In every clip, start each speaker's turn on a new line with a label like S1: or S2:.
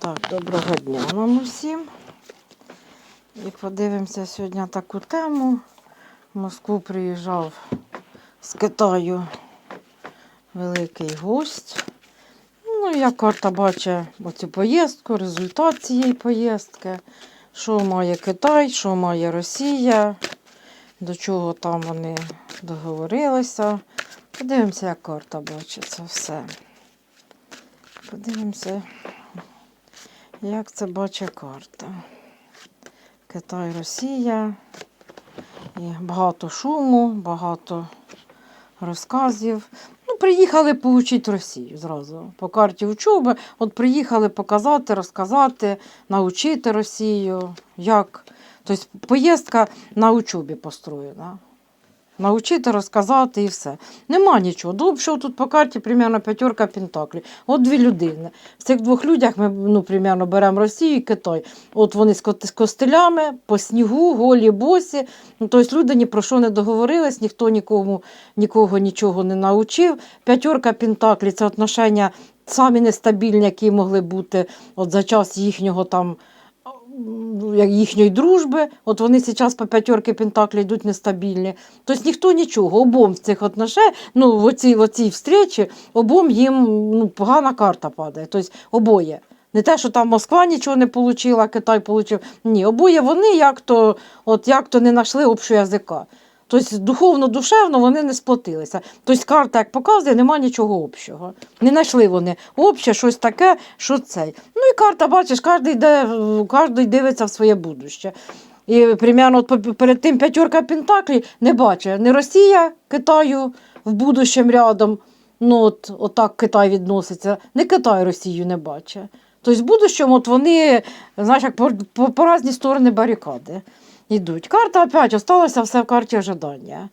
S1: Так, доброго дня вам усім. І подивимося сьогодні таку тему. В Москву приїжджав з Китаю великий гость. Ну, як карта бачить оцю поїздку, результат цієї поїздки, що має Китай, що має Росія, до чого там вони договорилися. Подивимося, як карта бачить це все. Подивимося, як це бачить карта. Китай, Росія. І багато шуму, багато розказів. Ну, приїхали поучити Росію зразу. По карті учоби. От приїхали показати, розказати, навчити Росію. Як. Тобто поїздка на учобі построєна. Научити, розказати і все. Нема нічого. Довше тут по карті примерно п'ятерка пентаклів. От дві людини. В цих двох людях ми ну, примерно беремо Росію і Китай. От вони з ко- з костилями, по снігу, голі босі. Ну, тобто люди ні про що не договорились, ніхто нікому, нікого нічого не навчив. П'ятерка пентаклів це отношення самі нестабільні, які могли бути от за час їхнього там. Їхньої дружби, от вони зараз по п'ятерки Пентаклі йдуть нестабільні. Тобто ніхто нічого, обом в цих отношеннях, ну в оцій, в оцій встречі, обом їм ну, погана карта падає. Тобто обоє. Не те, що там Москва нічого не отримала, Китай отримав. Ні, обоє вони як то, от як то не знайшли общого язика. Тобто духовно, душевно вони не сплотилися. Тобто карта, як показує, нема нічого общого. Не знайшли вони обще, щось таке, що цей. Ну і карта, бачиш, кожен йде, кожен дивиться в своє будуще. І примерно от перед тим п'ятерка Пентаклі не бачить ні Росія Китаю в будущем рядом. Ну, от, от так Китай відноситься, не Китай Росію не бачить. Тобто в будущому от вони, знаєш, як по, по, по різні сторони барикади йдуть. Карта опять осталася все в карті ожидання.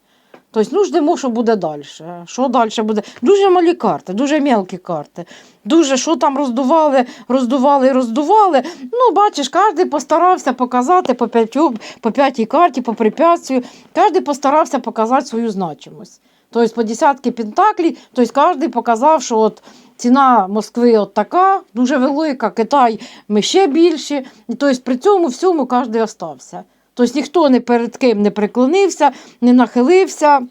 S1: Тобто, ну ждемо, що буде далі. Що далі буде? Дуже малі карти, дуже мелкі карти. Дуже що там роздували, роздували роздували. Ну, бачиш, кожен постарався показати по, п'ятю, по п'ятій карті, по препятствию. Кожен постарався показати свою значимость. Тобто по десятки пентаклів, тобто кожен показав, що от ціна Москви от така, дуже велика, Китай ми ще більші. І тобто при цьому всьому кожен остався. Тобто ніхто ні перед ким не преклонився, не нахилився.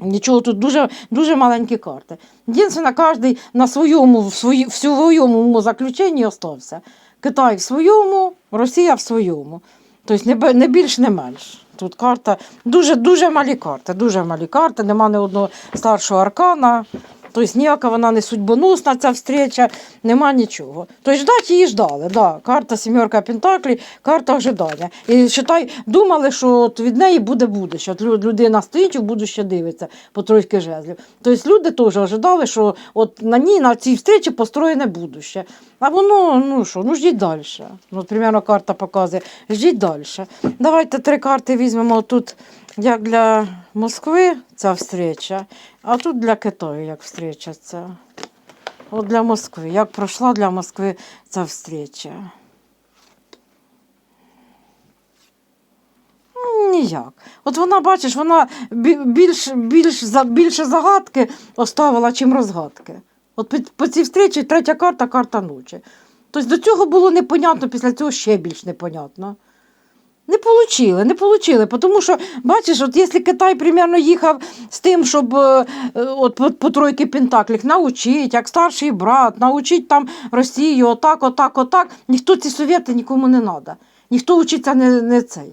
S1: Нічого тут дуже, дуже маленькі карти. Єдине, кожен на своєму, в, своєму заключенні остався. Китай в своєму, Росія в своєму. Тобто не, не більш, не менш. Тут карта дуже, дуже малі карти, дуже малі карти, нема ні одного старшого аркана. Тобто ніяка вона не судьбоносна, ця встреча, нема нічого. Тобто ждать її ждали. Да. Карта сімерка Пентаклі, карта ожидання. І считай, думали, що от від неї буде будуще. От людина стоїть в будуще дивиться по тройки жезлів. Тобто люди теж ожидали, що от на ній, на цій встречі построєне будуще. А воно, ну що, ну ждіть далі. Ну, примерно, карта показує, ждіть далі. Давайте три карти візьмемо тут, як для Москви ця встреча, а тут для Китаю як встреча ця. От для Москви. Як пройшла для Москви ця встреча? Ніяк. От вона, бачиш, вона більш, більш, більше загадки оставила, чим розгадки. От по цій встречі третя карта карта ночі. Тобто до цього було непонятно, після цього ще більш непонятно. Не получили, не получили, тому що, бачиш, от якщо Китай примерно їхав з тим, щоб е, от по, по тройки Пентаклів научить, як старший брат, научить там Росію, отак, отак, отак, ніхто ці совєти нікому не треба. Ніхто вчиться не, не цей.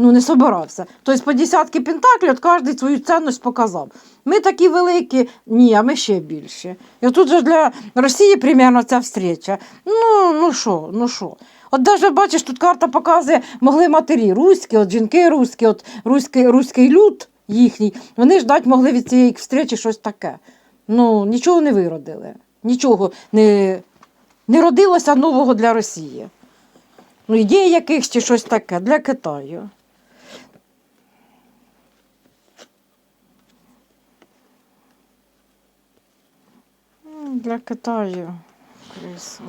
S1: Ну, не собирався. Тобто по десятки пентаклів от кожен свою цінність показав. Ми такі великі, ні, а ми ще більші. І тут же для Росії примерно ця встреча. Ну, ну що, ну що. От навіть бачиш, тут карта показує, могли матері руські, от жінки руські, от руський, руський люд їхній, вони ждать могли від цієї встречі щось таке. Ну, нічого не виродили. Нічого не, не родилося нового для Росії. Ну, ідеї якихось чи щось таке для Китаю. Для Китаю. Криса.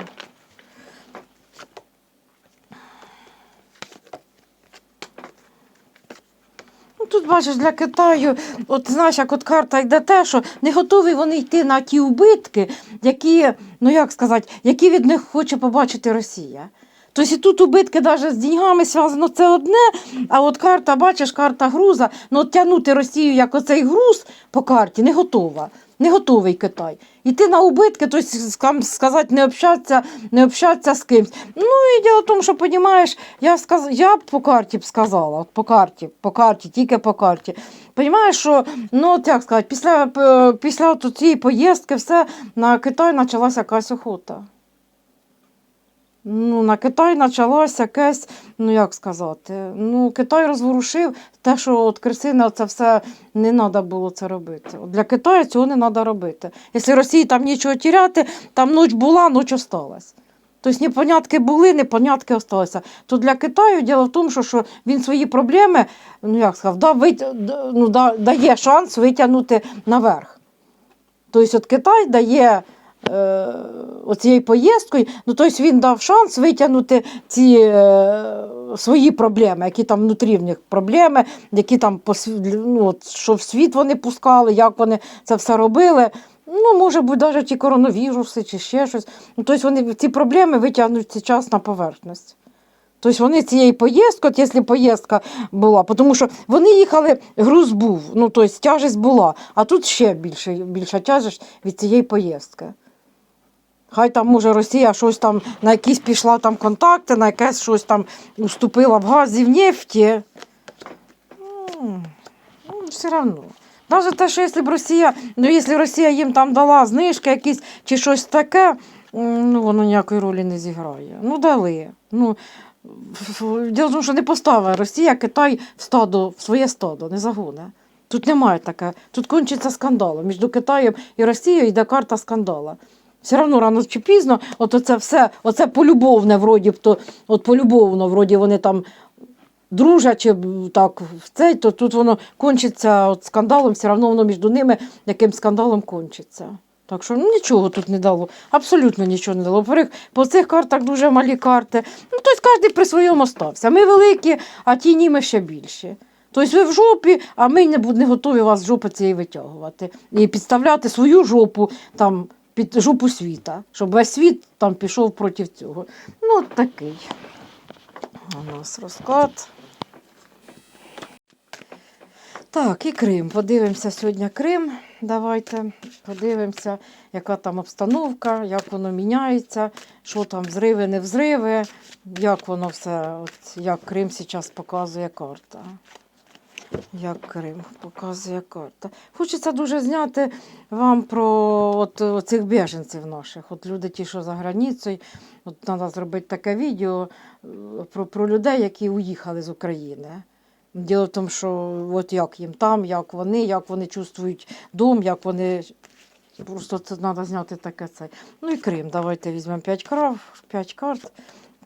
S1: Тут бачиш для Китаю, от знаєш, як от карта йде те, що не готові вони йти на ті убитки, які, ну як сказати, які від них хоче побачити Росія. Тобто тут убитки навіть з деньгами зв'язано це одне, а от карта, бачиш, карта груза, ну от тягнути Росію як оцей груз по карті не готова. Не готовий Китай. Іти на убитки, тобто сказати, не общатися, не общатися з кимсь. Ну і діло в тому, що понімаєш, я сказ... я б по карті б сказала, от по карті, по карті, тільки по карті. Понімаєш, що ну як сказати, після, після цієї поїздки все на Китай почалася якась охота. Ну, на Китай почалося якесь, ну як сказати, ну Китай розворушив те, що от Крисина це все не треба було це робити. От для Китаю цього не треба робити. Якщо Росії там нічого тіряти, там ніч була, ніч осталась. Тобто непонятки були, непонятки осталися. То для Китаю діло в тому, що, що він свої проблеми, ну як сказав, да, вит... ну, да, дає шанс витягнути наверх. Тобто от Китай дає е, оцією поїздкою, ну тобто він дав шанс витягнути ці е, свої проблеми, які там внутрі в них проблеми, які там ну, от, що в світ вони пускали, як вони це все робили. Ну, може бути, навіть ті коронавіруси чи ще щось. Ну, тобто вони ці проблеми витягнуть зараз на поверхність. Тобто вони цієї поїздки, от якщо поїздка була, тому що вони їхали, груз був, ну тобто тяжесть була, а тут ще більше, більша тяжесть від цієї поїздки. Хай там, може, Росія щось там на якісь пішла там контакти, на якесь щось там уступила в газі, в нефті. Ну, все одно. Навіть те, що якщо б Росія, ну якщо Росія їм там дала знижки якісь чи щось таке, ну воно ніякої ролі не зіграє. Ну дали. Ну, Діло в тому, що не поставила Росія Китай в стадо, в своє стадо, не загоне. Тут немає таке. Тут кончиться скандал. Між Китаєм і Росією йде карта скандала. Все одно рано чи пізно, от оце все, оце полюбовне, вроді б то, от полюбовно, вроді вони там дружать чи так в цей, то тут воно кончиться от скандалом, все одно воно між ними яким скандалом кончиться. Так що ну, нічого тут не дало, абсолютно нічого не дало. По, цих картах дуже малі карти. Ну, тобто кожен при своєму остався. Ми великі, а ті німи ще більші. Тобто ви в жопі, а ми не, не готові вас з жопи цієї витягувати. І підставляти свою жопу там, під жопу світа, щоб весь світ там пішов проти цього. Ну, от такий у нас розклад. Так, і Крим. Подивимося сьогодні Крим. Давайте подивимося, яка там обстановка, як воно міняється, що там взриви, не взриви, як воно все, от, як Крим зараз показує карта. Як Крим показує карта. Хочеться дуже зняти вам про от, цих біженців наших. От люди ті, що за границею. От треба зробити таке відео е, про, про людей, які уїхали з України. Діло в тому, що от як їм там, як вони, як вони чувствують дом, як вони. Просто це треба зняти таке це. Ну і Крим. Давайте візьмемо 5 крав, 5 карт.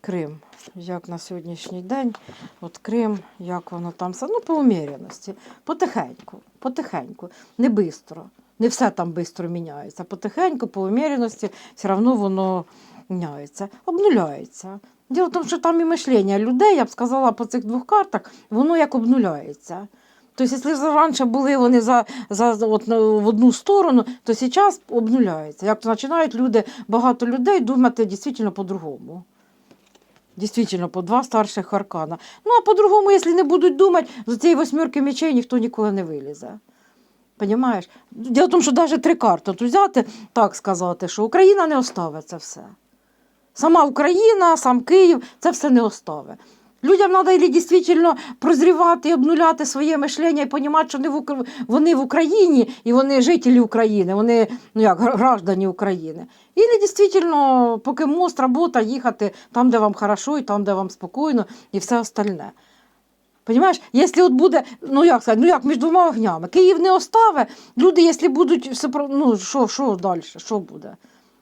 S1: Крим. Як на сьогоднішній день, от Крим, як воно там все. Ну, по уміряності. Потихеньку, потихеньку, не швидко. Не все там швидко міняється. Потихеньку, по уміряності, все одно воно міняється, обнуляється. Діло в тому, що там і мишлення людей, я б сказала, по цих двох картах, воно як обнуляється. Тобто, якщо раніше були вони за, за, от, в одну сторону, то зараз обнуляється. Як починають люди, багато людей думати дійсно по-другому. Дійсно, по два старших аркана. Ну, а по-другому, якщо не будуть думати, з цієї восьмірки мечей ніхто ніколи не вилізе. Понимаєш? Діло в тому, що навіть три карти тут взяти, так сказати, що Україна не оставить це все. Сама Україна, сам Київ це все не оставить. Людям треба і дійсно прозрівати обнуляти своє мишлення і розуміти, що вони в, Ук- вони в Україні і вони жителі України, вони ну як, граждані України. І дійсно, поки мост, робота, їхати там, де вам хорошо, і там, де вам спокійно, і все остальне. Понимаєш, якщо от буде, ну як сказати, ну як між двома огнями, Київ не оставить, люди, якщо будуть, ну що, що далі, що буде?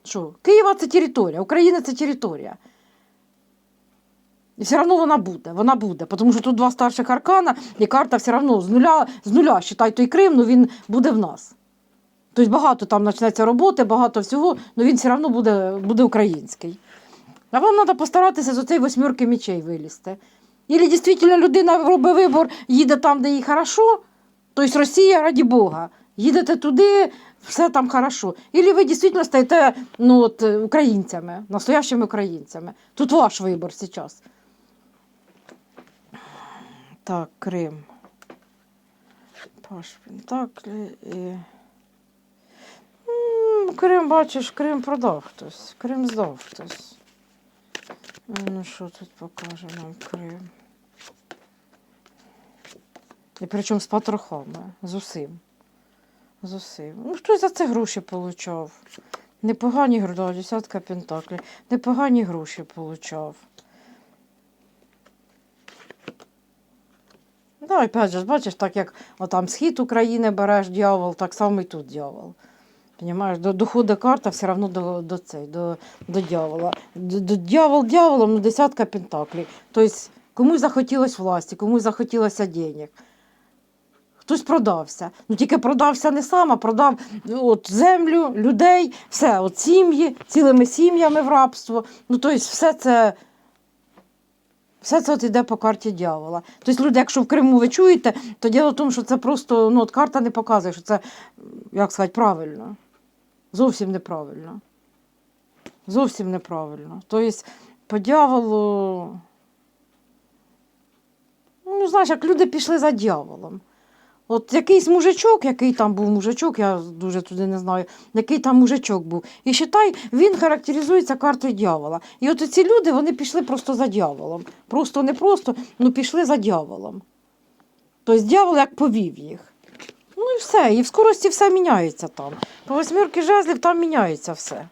S1: Що? Києва це територія, Україна це територія. І все одно вона буде, вона буде, тому що тут два старших аркана, і карта все одно з нуля, з нуля, считай той Крим, ну він буде в нас. Тобто багато там почнеться роботи, багато всього, але він все одно буде, буде український. А вам треба постаратися з оцеї восьмірки мечей вилізти. Ілі дійсно людина робить вибор, їде там, де їй хорошо, тобто Росія, раді Бога. Їдете туди, все там хорошо. Ілі ви дійсно стаєте ну, от, українцями, настоящими українцями. Тут ваш вибір зараз. Так, Крим. Паш Пентаклі і. Крим, бачиш, Крим продав хтось. Крим здав хтось. Ну, що тут покаже нам Крим? І причому з потрохами, з усім. З усім. Ну, хтось за це гроші получав. Непогані гроші, десятка пентаклів. Непогані гроші получав. Да, опять же, бачиш, так як отам схід України береш дьявол, так само і тут дьявол. Понимаєш, до, доходить карта все одно до, до, цей, до, до дьявола. До, до дьявол дьяволом, ну десятка пентаклів. Тобто комусь захотілося власті, комусь захотілося денег. Хтось продався. Ну тільки продався не сам, а продав ну, от, землю, людей, все, от сім'ї, цілими сім'ями в рабство. Ну, тобто, все це. Все це от іде по карті дьявола. Тобто люди, якщо в Криму ви чуєте, то діло в тому, що це просто ну, от карта не показує, що це, як сказати, правильно. Зовсім неправильно. Зовсім неправильно. Тобто, по дьяволу. Ну, знаєш, як люди пішли за дьяволом. От якийсь мужичок, який там був мужичок, я дуже туди не знаю, який там мужичок був. І считай, він характеризується картою дьявола. І от ці люди вони пішли просто за дьяволом. Просто не просто, ну пішли за дьяволом. Тобто дьявол як повів їх. Ну і все. І в скорості все міняється там. По восьмірки жезлів там міняється все.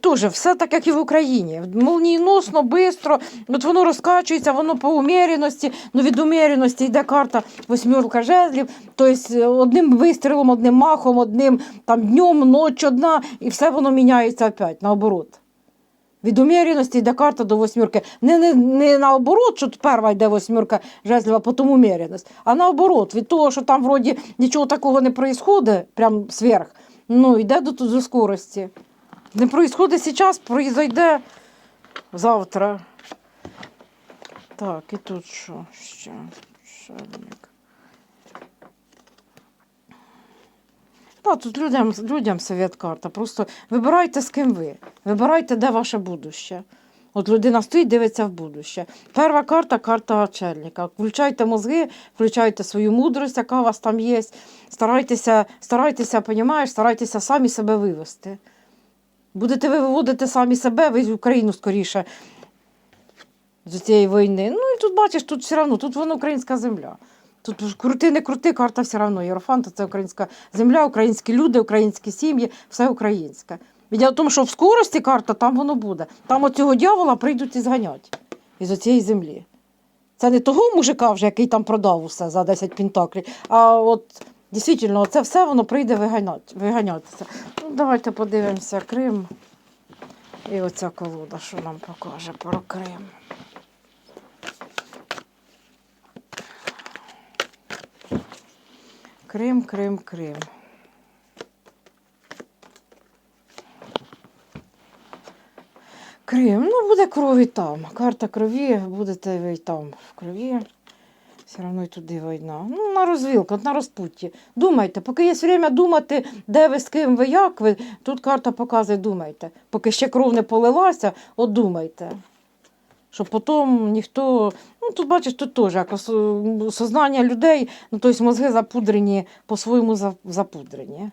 S1: Теж все так, як і в Україні. Молнієносно, швидко, от воно розкачується, воно по уміряності, ну від уміряності йде карта восьмірка жезлів, тобто одним вистрілом, одним махом, одним там днем, ніч одна, і все воно міняється опять, наоборот. Від уміряності йде карта до восьмірки. Не, не, не наоборот, що перша йде восьмірка жезлів, а потім уміряність, а наоборот, від того, що там вроді нічого такого не відбувається, прям сверх, ну йде до, до скорості. Не происходить зараз, произойде завтра. Так, і тут що? Ще шальник. Тут людям, людям совет карта. Просто вибирайте з ким ви. Вибирайте, де ваше будуще. От людина стоїть, дивиться в будуще. Перша карта карта очельника. Включайте мозги, включайте свою мудрость, яка у вас там є. Старайтеся, старайтеся, понімаєш, старайтеся самі себе вивести. Будете ви виводити самі себе, ви Україну скоріше з цієї війни. Ну і тут бачиш, тут все одно, тут воно українська земля. Тут крути, не крути, карта все одно. Єрофанта це українська земля, українські люди, українські сім'ї, все українське. І в тому, що в скорості карта там воно буде. Там оцього дьявола прийдуть і зганять із цієї землі. Це не того мужика вже, який там продав усе за 10 пентаклів, а от дійсно, це все воно прийде виганятися. Ну, давайте подивимося Крим. І оця колода, що нам покаже про Крим. Крим, Крим, Крим. Крим, ну буде крові там. Карта крові, будете ви там в крові. Все одно й туди війна. Ну, на розвілку, на розпутті. Думайте, поки є время думати, де ви, з ким ви, як ви, тут карта показує, думайте. Поки ще кров не полилася, от думайте. Щоб потім ніхто. Ну, тут бачиш, тут теж як сознання людей, ну, тобто мозги запудрені, по-своєму запудрені.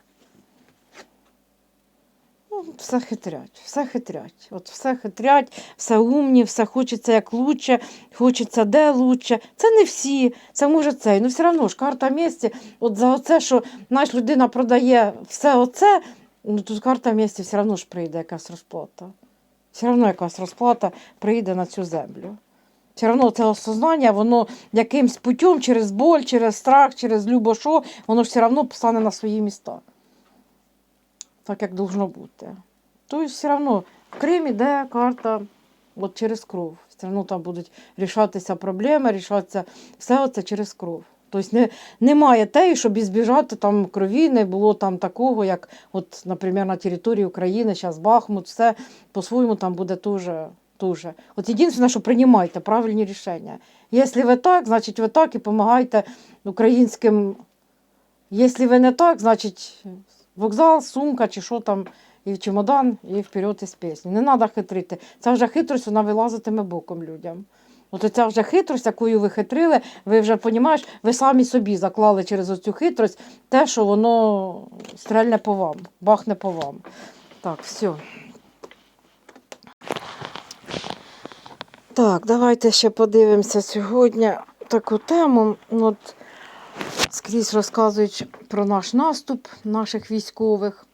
S1: Ну, все хитрять, все хитрять. От все хитрять, все умні, все хочеться як лучше, хочеться де лучше. Це не всі, це може цей. Ну все одно ж карта місці, от за оце, що знаєш, людина продає все оце, ну тут карта місці все одно ж прийде якась розплата. Все одно якась розплата прийде на цю землю. Все одно це осознання, воно якимсь путем, через боль, через страх, через любошо, воно ж все одно стане на свої міста так, як должно бути. Тобто, все одно в Крим іде карта от через кров. Все одно там будуть рішатися проблеми, рішатися все це через кров. Тобто не, немає те, щоб збіжати там крові, не було там такого, як, от, наприклад, на території України, зараз Бахмут, все по-своєму там буде теж. Тоже. От єдине, що приймайте правильні рішення. Якщо ви так, значить ви так і допомагайте українським. Якщо ви не так, значить Вокзал, сумка чи що там, і чемодан, і вперед із пісні. Не треба хитрити. Це вже хитрость, вона вилазитиме боком людям. От ця вже хитрость, якою ви хитрили, ви вже розумієш, ви самі собі заклали через оцю хитрость те, що воно стрельне по вам, бахне по вам. Так, все. Так, давайте ще подивимося сьогодні таку тему. От скрізь розказують про наш наступ наших військових,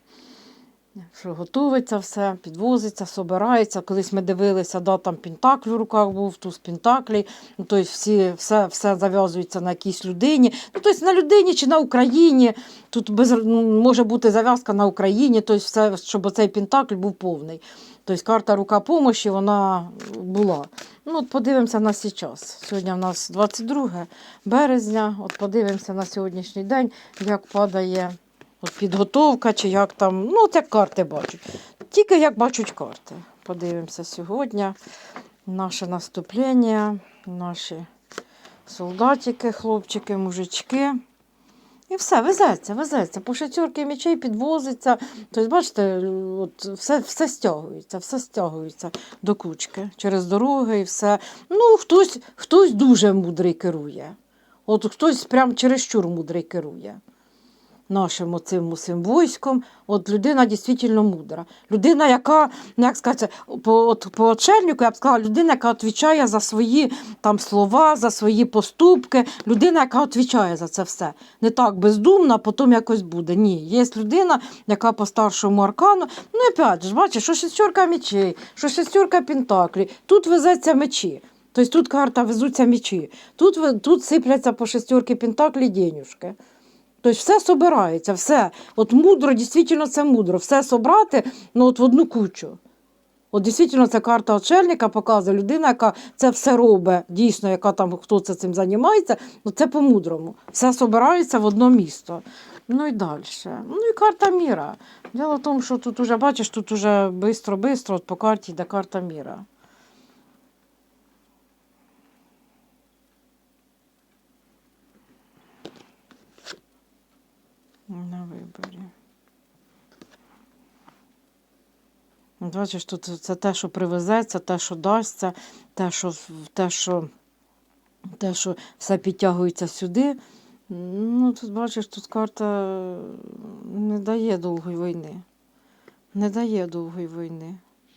S1: що готується все, підвозиться, собирається. Колись ми дивилися, да, там Пентакль в руках був, туз Пентаклі. Ну, тобто всі, все, все зав'язується на якійсь людині. Ну, тобто на людині чи на Україні. Тут без, ну, може бути зав'язка на Україні, тобто все, щоб цей Пентакль був повний. Тобто карта рука помощі вона була. Ну, от подивимося на зараз. Сьогодні в нас 22 березня. От подивимося на сьогоднішній день, як падає от підготовка, чи як там. Ну, от як карти бачать. Тільки як бачать карти. Подивимося сьогодні. Наше наступлення, наші солдатики, хлопчики, мужички. І все, везеться, везеться. По шатьорки мечей підвозиться. Тобто, бачите, от все, все стягується, все стягується до кучки через дороги і все. Ну, хтось, хтось дуже мудрий керує. От хтось прям чересчур мудрий керує нашим оцим усім військом. От людина дійсно мудра. Людина, яка, ну, як сказати, по, от, по очельнику, я б сказала, людина, яка відповідає за свої там слова, за свої поступки, людина, яка відповідає за це все. Не так бездумно, а потім якось буде. Ні, є людина, яка по старшому аркану. Ну, і опять ж, бачиш, що шестерка мечей, що шестерка пентаклі. Тут везеться мечі. Тобто тут карта везуться мечі. Тут, тут сипляться по шестерки пентаклі денюжки. Тобто все собирається, все. От мудро, дійсно, це мудро. Все собрати ну, от в одну кучу. От дійсно ця карта очельника показує людина, яка це все робить, дійсно, яка там хто це цим займається, ну це по-мудрому. Все собирається в одно місто. Ну і далі. Ну і карта міра. Діло в тому, що тут уже, бачиш, тут уже бистро-бистро, по карті йде карта міра. На виборі. Бачиш, тут це те, що привезеться, те, що дасться, те, що, те, що, те, що все підтягується сюди. Ну, тут бачиш, тут карта не дає довгої війни. Не дає довгої війни.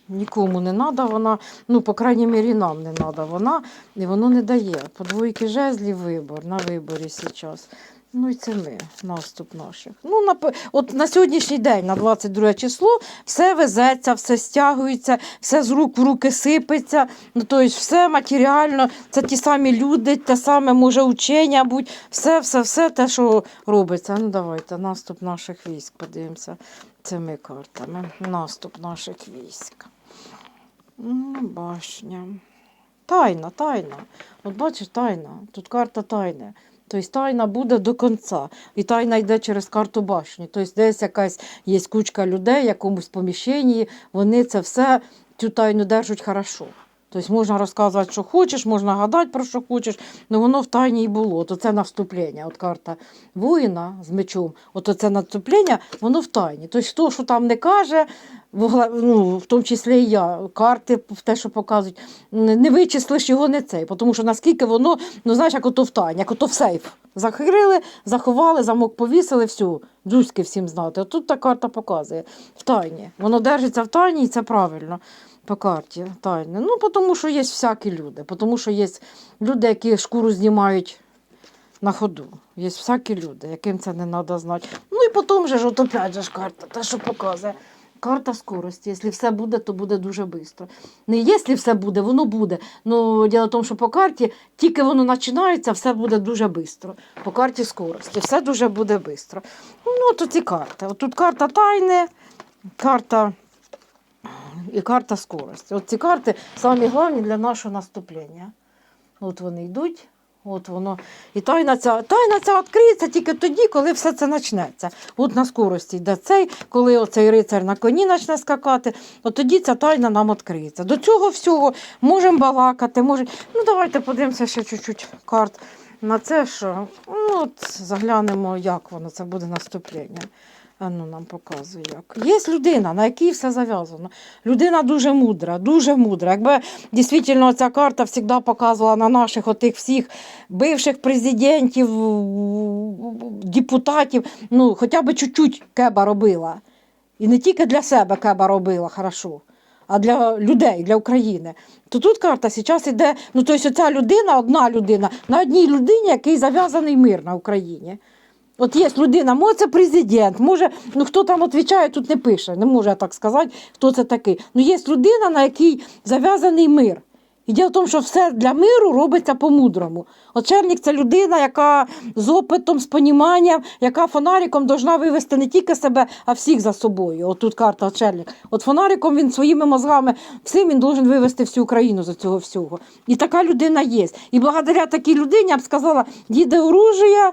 S1: Нікому не треба вона, ну, по крайній мірі, нам не треба вона, і воно не дає. По двойки жезлів вибор, на виборі зараз. Ну і це ми, наступ наших. Ну, на, от на сьогоднішній день, на 22 число, все везеться, все стягується, все з рук в руки сипеться. Ну, тобто все матеріально, це ті самі люди, те саме може учення будь, все, все, все те, що робиться. Ну давайте, наступ наших військ, подивимося цими картами. Наступ наших військ. Ну, башня. Тайна, тайна. От бачиш, тайна. Тут карта тайни. Тобто тайна буде до кінця. І тайна йде через карту башні. Тобто десь якась є кучка людей в якомусь поміщенні, вони це все, цю тайну держать хорошо. Тобто можна розказувати, що хочеш, можна гадати про що хочеш, але воно в тайні і було. То це наступлення. От карта воїна з мечом, от це наступлення, воно в тайні. Тобто хто що там не каже, ну, в тому числі і я, карти те, що показують, не вичислиш його не цей, тому що наскільки воно, ну знаєш, як ото в тайні, як ото в сейф. Закрили, заховали, замок повісили, все, дзузьки всім знати. От тут та карта показує в тайні. Воно держиться в тайні і це правильно по карті тайне. Ну, тому що є всякі люди, тому що є люди, які шкуру знімають на ходу. Є всякі люди, яким це не треба знати. Ну і потім же ж, от опять же ж карта, те, що показує. Карта скорості. Якщо все буде, то буде дуже швидко. Не якщо все буде, воно буде. Ну, діло в тому, що по карті тільки воно починається, все буде дуже швидко. По карті скорості. Все дуже буде швидко. Ну, тут і карта. От тут карта тайни, карта і карта скорості. От ці карти самі головні для нашого наступлення. От вони йдуть, от воно. І тайна ця, тайна ця відкриється тільки тоді, коли все це почнеться. От на скорості йде цей, коли оцей рицар на коні почне скакати, от тоді ця тайна нам відкриється. До цього всього можемо балакати, може... Ну, давайте подивимося ще чуть-чуть карт на це, що ну, от, заглянемо, як воно це буде наступлення. А ну нам показує як. Є людина, на якій все зав'язано. Людина дуже мудра, дуже мудра. Якби дійсно ця карта завжди показувала на наших отих всіх бивших президентів, депутатів, ну, хоча б чуть-чуть кеба робила. І не тільки для себе кеба робила, хорошо, а для людей, для України. То тут карта зараз іде, ну тобто ця людина, одна людина, на одній людині, який зав'язаний мир на Україні. От є людина, може це президент, може, ну хто там відповідає, тут не пише, не можу я так сказати, хто це такий. Ну є людина, на якій зав'язаний мир. І діло в тому, що все для миру робиться по-мудрому. Очельник це людина, яка з опитом, з поніманням, яка фонариком должна вивести не тільки себе, а всіх за собою. От тут карта очельник. От фонариком він своїми мозгами всім він должен вивести всю Україну за цього всього. І така людина є. І благодаря такій людині я б сказала, їде оружие,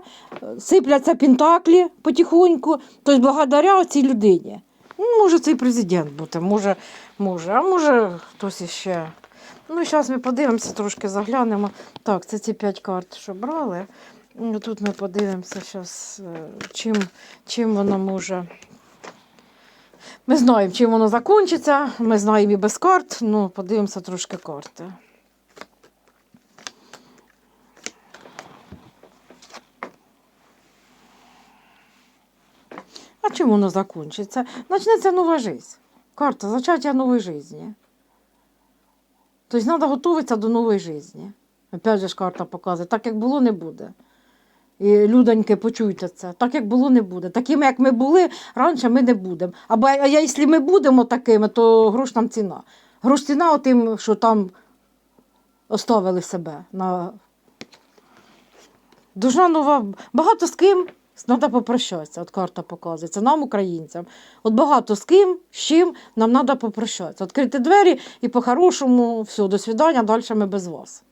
S1: сипляться пентаклі потихоньку. Тобто благодаря цій людині. Ну, може, це і президент бути, може, може, а може хтось іще. Ну, зараз ми подивимося, трошки заглянемо. Так, це ці п'ять карт, що брали. Ну, Тут ми подивимося зараз, чим, чим воно може. Ми знаємо, чим воно закінчиться. Ми знаємо і без карт, ну подивимося трошки карти. А чим воно закінчиться? Почнеться нова життя. Карта зачаття нової житті. Тобто треба готуватися до нової житті. Опять же ж карта показує, так як було, не буде. І людоньки, почуйте це. Так як було, не буде. Такими, як ми були, раніше ми не будемо. Або а якщо ми будемо такими, то грош нам ціна. Грош ціна тим, що там оставили себе. На... Должна нова. Багато з ким треба попрощатися. От карта показує. Це нам, українцям. От багато з ким, з чим нам треба попрощатися. Відкрити двері і по-хорошому, все, до свидання, далі ми без вас.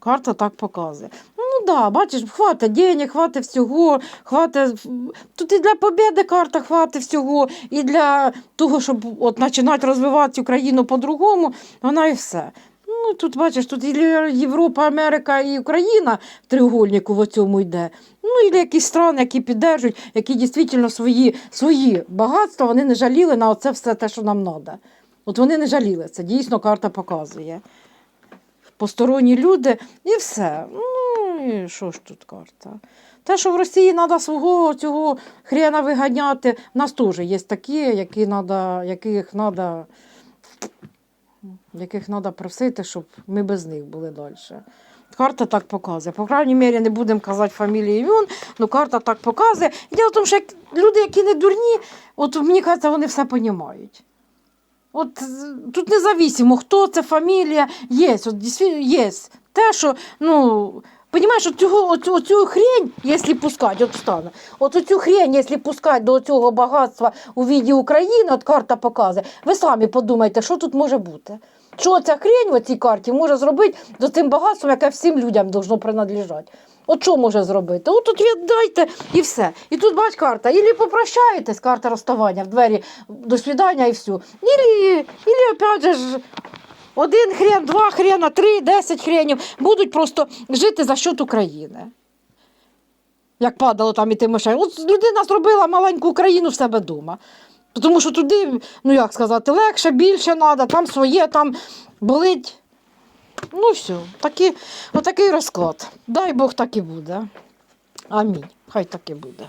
S1: Карта так показує. Ну да, бачиш, хватить денег, хватить всього, хватить. Тут і для побіди карта хватить всього, і для того, щоб от починати розвивати Україну по-другому, вона і все. Ну, тут бачиш, тут Європа, Америка і Україна в треугольнику в цьому йде. Ну, і якісь страни, які піддержують, які дійсно свої, свої багатства, вони не жаліли на оце все те, що нам треба. От вони не жаліли, це дійсно карта показує посторонні люди і все. Ну, і що ж тут карта? Те, що в Росії треба свого цього хрена виганяти, в нас теж є такі, які надо, яких треба яких треба просити, щоб ми без них були далі. Карта так показує. По крайній мірі, не будемо казати фамілії ім'ян, але карта так показує. І діло в тому, що люди, які не дурні, от мені кажеться, вони все розуміють. От тут независимо, хто це фамілія, є, от є. Те, що, ну, Понимаєш, оцю, оцю, хрень, якщо пускати, от встане, от оцю хрень, якщо пускати до цього багатства у віді України, от карта показує, ви самі подумайте, що тут може бути. Що ця хрень в цій карті може зробити з цим багатством, яке всім людям должно принадлежати. От що може зробити? От тут віддайте і все. І тут бач карта. Ілі попрощаєтесь, карта розставання в двері до свідання і все. Ілі, ілі опять же ж, один хрен, два хрена, три, десять хренів будуть просто жити за счет України. Як падало там і Тимошенко. От людина зробила маленьку Україну в себе вдома. Тому що туди, ну як сказати, легше, більше треба, там своє, там болить. Ну все, такі, отакий розклад. Дай Бог так і буде. Амінь. Хай так і буде.